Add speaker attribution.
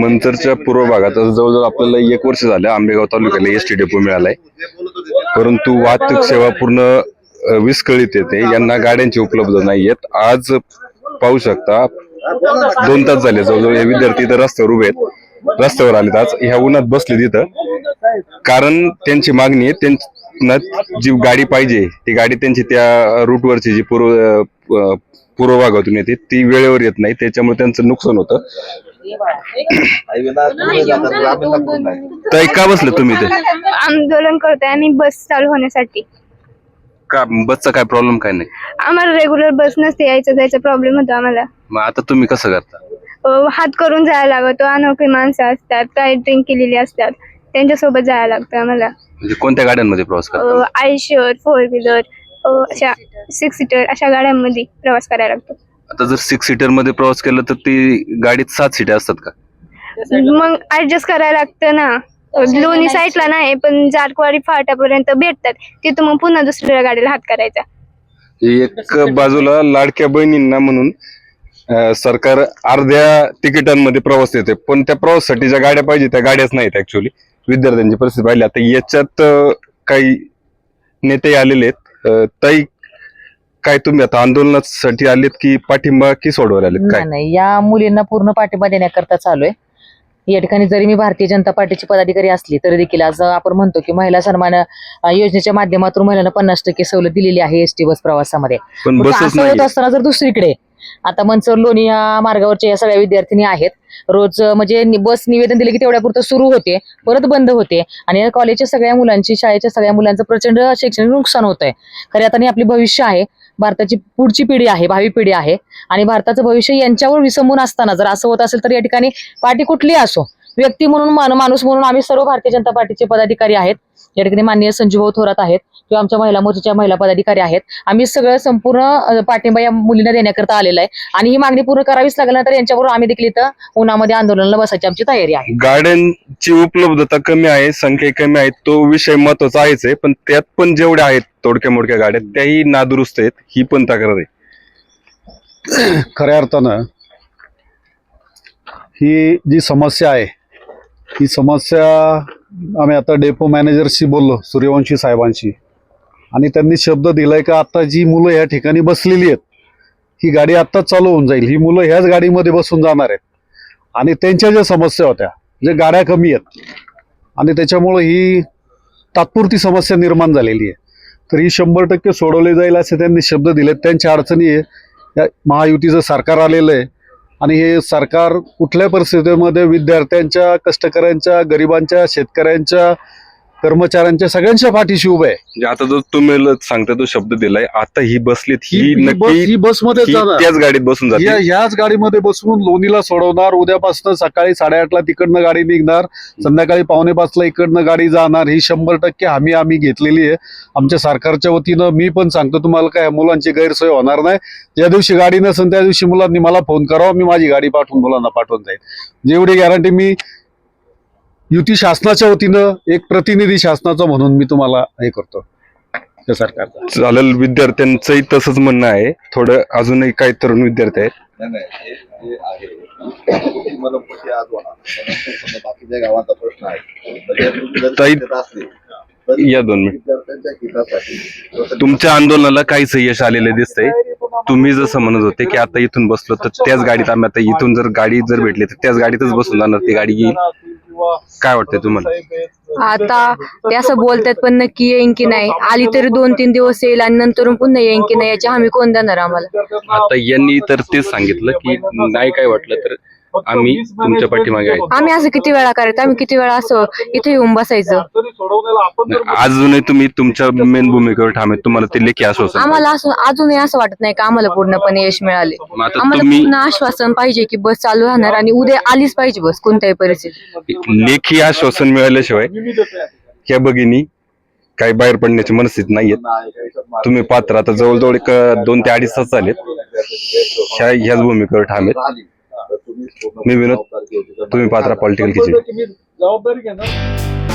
Speaker 1: मंचरच्या पूर्व भागात जवळजवळ आपल्याला एक वर्ष झालं आंबेगाव तालुक्याला एस टी डेपो मिळालाय. परंतु वाहतूक सेवा पूर्ण विस्कळीत येते. यांना गाड्यांची उपलब्ध नाहीयेत आज पाहू शकता दोन तास झाले जवळजवळ हे विद्यार्थी इथं रस्त्यावर उभे आहेत. रस्त्यावर आलेत आज. ह्या उन्हात बसले तिथं कारण त्यांची मागणी आहे त्यांना जी गाडी पाहिजे ती गाडी त्यांची त्या रूटवरची जी पूर्व पूर्व भागातून येते. ती वेळेवर येत नाही. त्याच्यामुळे त्यांचं नुकसान होतं. ताई का बसले तुम्ही ते
Speaker 2: आंदोलन करतोय आम्ही बस चालू होण्यासाठी.
Speaker 1: का बसचा काय प्रॉब्लेम काय नाही?
Speaker 2: आम्हाला रेग्युलर बस नसते. यायचा जायचा प्रॉब्लेम होतो आम्हाला.
Speaker 1: मग आता तुम्ही कसं करता?
Speaker 2: अं, हात करून जायला लागतो. अनोळखी माणसं असतात. काय ड्रिंक केलेली असतात. त्यांच्यासोबत जायला लागतं आम्हाला.
Speaker 1: म्हणजे कोणत्या गाड्यांमध्ये प्रवास करता?
Speaker 2: आयशर फोर व्हीलर अशा सिक्स सीटर अशा गाड्यांमध्ये प्रवास करायला लागतो.
Speaker 1: आता जर सिक्स सीटरमध्ये प्रवास केला तर ती गाडीत सात सीटर असतात का?
Speaker 2: मग ऍडजस्ट करायला लागतं ना. लोणी साईडला नाही पण जारकवाडी फाटापर्यंत भेटतात. तिथं मग पुन्हा दुसऱ्या गाडीला हात करायचा.
Speaker 1: एक बाजूला लाडक्या बहिणींना म्हणून अं, सरकार अर्ध्या तिकिटांमध्ये प्रवास देते. पण त्या प्रवासासाठी ज्या गाड्या पाहिजे त्या गाड्याच नाहीत ऍक्च्युली विद्यार्थ्यांची परिस्थिती पाहिली. आता याच्यात अं, काही नेते आलेले आहेत. ताई काय तुम्ही आता आंदोलनासाठी आलेत की पाठिंबा की सोडवायला आलेत? काय?
Speaker 3: नाही नाही या मुलींना पूर्ण पाठिंबा देण्याकरता चालू आहे. या ठिकाणी जरी मी भारतीय जनता पार्टीची पदाधिकारी असली तरी देखील आज आपण म्हणतो की महिला सन्मान अं, योजनेच्या माध्यमातून महिलांना पन्नास टक्के सवलत दिलेली आहे एसटी बस प्रवासामध्ये.
Speaker 1: पण
Speaker 3: पण
Speaker 1: बसच
Speaker 3: असं होत
Speaker 1: नाही
Speaker 3: असताना जर दुसरीकडे आता मंचर लोणी या मार्गावरच्या या सगळ्या विद्यार्थिनी आहेत. रोज म्हणजे नि- बस निवेदन दिले की तेवढ्यापुरतं सुरू होते परत बंद होते. आणि या कॉलेजच्या सगळ्या मुलांची शाळेच्या सगळ्या मुलांचं प्रचंड शैक्षणिक नुकसान होत आहे खऱ्या आता नाही आपली भविष्य आहे. भारताची पुढची पिढी आहे भावी पिढी आहे. आणि भारताचं भविष्य यांच्यावर विसंबून असताना जर असं होत असेल तर या ठिकाणी पार्टी कुठली असो? व्यक्ती म्हणून मान- माणूस म्हणून आम्ही सर्व भारतीय जनता पार्टीचे पदाधिकारी आहेत. या ठिकाणी माननीय संजूभाऊ थोरात आहेत किंवा आमच्या महिला मोर्चाच्या महिला पदाधिकारी आहेत. आम्ही सगळं संपूर्ण पाठिंबा या मुलींना देण्याकरता आलेला आहे. आणि ही मागणी पूर्ण करावीच लागल्यानंतर यांच्याबरोबर आम्ही देखील इथं उन्हामध्ये आंदोलनाला बसायची आमची तयारी आहे.
Speaker 1: गाड्यांची उपलब्धता कमी आहे संख्या कमी आहे तो विषय महत्त्वाचा आहेच आहे. पण त्यात पण जेवढ्या आहेत तोडक्या मोडक्या गाड्या त्याही नादुरुस्त आहेत. ही पण तक्रार आहे.
Speaker 4: खऱ्या अर्थानं ही जी समस्या आहे ही समस्या आम्ही आता डेपो मॅनेजरशी बोललो सूर्यवंशी साहेबांशी. आणि त्यांनी शब्द दिलाय का आता जी मुलं या ठिकाणी बसलेली आहेत ही गाडी आत्ताच चालू होऊन जाईल. ही मुलं ह्याच गाडीमध्ये बसून जाणार आहेत. आणि त्यांच्या ज्या समस्या होत्या जे गाड्या कमी आहेत आणि त्याच्यामुळं ही तात्पुरती समस्या निर्माण झालेली आहे. तर ही शंभर टक्के सोडवली जाईल असे त्यांनी शब्द दिलेत. त्यांच्या अडचणी आहे. या महायुतीचं सरकार आलेलं आहे. आणि हे सरकार कुठल्या परिस्थितीमध्ये विद्यार्थ्यांच्या कष्टकऱ्यांच्या गरिबांच्या शेतकऱ्यांच्या कर्मचाऱ्यांच्या सगळ्यांच्या पाठीशी उभं आहे.
Speaker 1: म्हणजे आता जो तुम्ही सांगता तो शब्द दिलाय आता ही बसलीत
Speaker 4: ही
Speaker 1: ही
Speaker 4: ही बस
Speaker 1: नक्की
Speaker 4: ही बसमध्ये
Speaker 1: ही
Speaker 4: जाणार.
Speaker 1: त्याच गाडीत बसून
Speaker 4: या
Speaker 1: जाते
Speaker 4: ह्याच गाडीमध्ये बसवून लोणीला सोडवणार उद्यापासून सकाळी साडेआठला तिकडनं गाडी निघणार संध्याकाळी पावणे पाचला इकडनं गाडी जाणार. ही शंभर टक्के हमी आम्ही घेतलेली आहे. आमच्या सरकारच्या वतीनं मी पण सांगतो तुम्हाला काय मुलांची गैरसोय होणार नाही. ज्या दिवशी गाडी नसेल त्या दिवशी मुलांनी मला फोन करावा मी माझी गाडी पाठवून मुलांना पाठवून जाईल जेवढी गॅरंटी मी युती शासनाच्या वतीनं एक प्रतिनिधी शासनाचा म्हणून मी तुम्हाला हे करतो. सरकारचा.
Speaker 1: चालेल विद्यार्थ्यांचंही तसंच म्हणणं आहे. थोडं अजूनही काही तरुण विद्यार्थी आहेत.
Speaker 5: नाही नाही हे जे आहे. मला कुठे आज होणार समजा बाकीच्या गावाचा प्रश्न आहे तर या
Speaker 1: दोन मिनिट. तुमच्या आंदोलनाला काहीच यश आलेले दिसतंय. तुम्ही जसं म्हणत होते की आता इथून बसलो तर त्याच गाडीत आम्ही आता इथून जर गाडी जर भेटली तर त्याच गाडीतच बसून जाणार ती गाडी घेईल काय वाटतंय तुम्हाला?
Speaker 6: आता ते असं बोलतात पण नक्की येईन की नाही. आली तरी दोन तीन दिवस येईल आणि नंतर पुन्हा येईन की नाही याची हमी कोण देणार आम्हाला?
Speaker 1: आता यांनी तर तेच सांगितलं की नाही काय वाटलं तर आम्ही तुमच्या पाठीमागे आहे
Speaker 6: आम्ही असं किती वेळा करायचं? आम्ही किती वेळा असं इथे येऊन बसायचं?
Speaker 1: अजूनही तुम्ही तुमच्या मेन भूमिकेवर ठाम आहेत. तुम्हाला ते लेखी आश्वासन
Speaker 6: आम्हाला असं अजूनही असं वाटत नाही का आम्हाला पूर्णपणे यश मिळाले.
Speaker 1: मग आता
Speaker 6: आम्हाला
Speaker 1: तुम्ही
Speaker 6: पूर्ण आश्वासन पाहिजे की बस चालू राहणार आणि उद्या आलीच पाहिजे बस कोणत्याही परिस्थितीत.
Speaker 1: लेखी आश्वासन मिळाल्याशिवाय ह्या भगिनी काही बाहेर पडण्याची मनस्थिती नाहीयेत. तुम्ही पात्र आता जवळजवळ एक दोन ते अडीच तास झालेत. ह्या ह्याच भूमिकेवर ठाम आहेत. मी विनोद. तुम्ही पात्रा पॉलिटिकल किचन
Speaker 4: जबाबदारी घेणार?